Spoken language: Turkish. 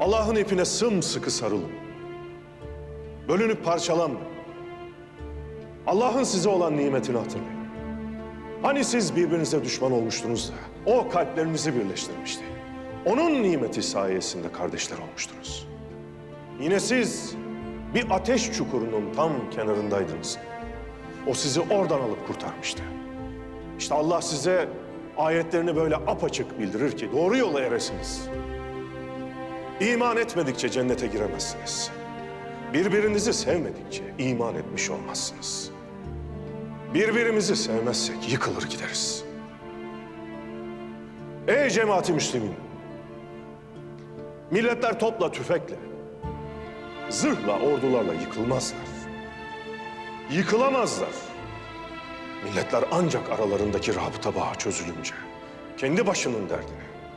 Allah'ın ipine sımsıkı sarılın. Bölünüp parçalanmayın. Allah'ın size olan nimetini hatırlayın. Hani siz birbirinize düşman olmuştunuz da o kalplerinizi birleştirmişti. Onun nimeti sayesinde kardeşler olmuştunuz. Yine siz bir ateş çukurunun tam kenarındaydınız. O sizi oradan alıp kurtarmıştı. İşte Allah size ayetlerini böyle apaçık bildirir ki doğru yola eresiniz. İman etmedikçe cennete giremezsiniz. Birbirinizi sevmedikçe iman etmiş olmazsınız. Birbirimizi sevmezsek yıkılır gideriz. Ey cemaati Müslümin! Milletler topla tüfekle, zırhla, ordularla yıkılmazlar. Yıkılamazlar. Milletler ancak aralarındaki rabıta bağı çözülünce, kendi başının derdine,